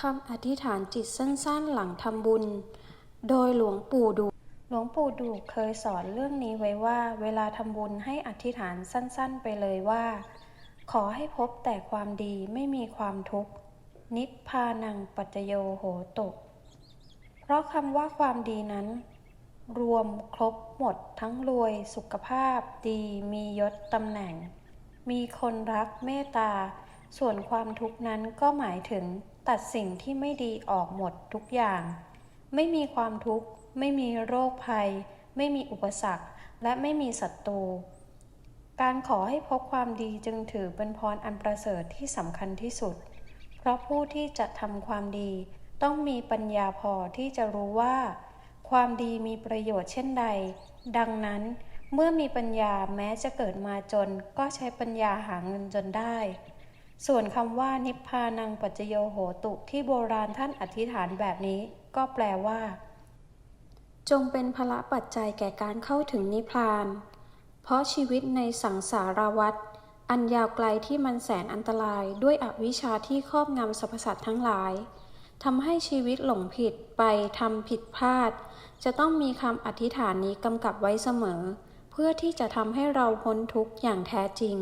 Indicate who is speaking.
Speaker 1: คำอธิษฐานจิตสั้นๆหลังทำบุญ โดยหลวงปู่ดู หลวงปู่ดูเคยสอนเรื่องนี้ไว้ว่า เวลาทำบุญให้อธิษฐานสั้นๆ ไปเลยว่า ขอให้พบแต่ความดีไม่มีความทุกข์ นิพพานังปัจโยโหตุเพราะคำว่าความดีนั้น รวมครบหมดทั้งรวยสุขภาพดีมียศตำแหน่ง มีคนรักเมตตา ส่วนความทุกข์นั้นก็หมายถึง ตัดสิ่งที่ไม่ดีออกหมดทุกอย่าง ไม่มีความทุกข์ ไม่มีโรคภัย ไม่มีอุปสรรค และไม่มีศัตรู การขอให้พบความดีจึงถือเป็นพรอันประเสริฐที่สำคัญที่สุด เพราะผู้ที่จะทำความดี ต้องมีปัญญาพอที่จะรู้ว่า ความดีมีประโยชน์เช่นใด ดังนั้นเมื่อมีปัญญาแม้จะเกิดมาจนก็ใช้ปัญญาหาเงินจนได้ ส่วนคำว่านิพพานังปัจจโยโหตุที่โบราณท่านอธิษฐานแบบนี้ ก็แปลว่า จงเป็นพละปัจจัยแก่การเข้าถึงนิพพาน เพราะชีวิตในสังสารวัฏอันยาวไกลที่มันแสนอันตรายด้วยอวิชชาที่ครอบงำสรรพสัตว์ทั้งหลายทำให้ชีวิตหลงผิดไปทำผิดพลาด จะต้องมีคำอธิษฐานนี้กำกับไว้เสมอ เพื่อที่จะทำให้เราพ้นทุกข์อย่างแท้จริง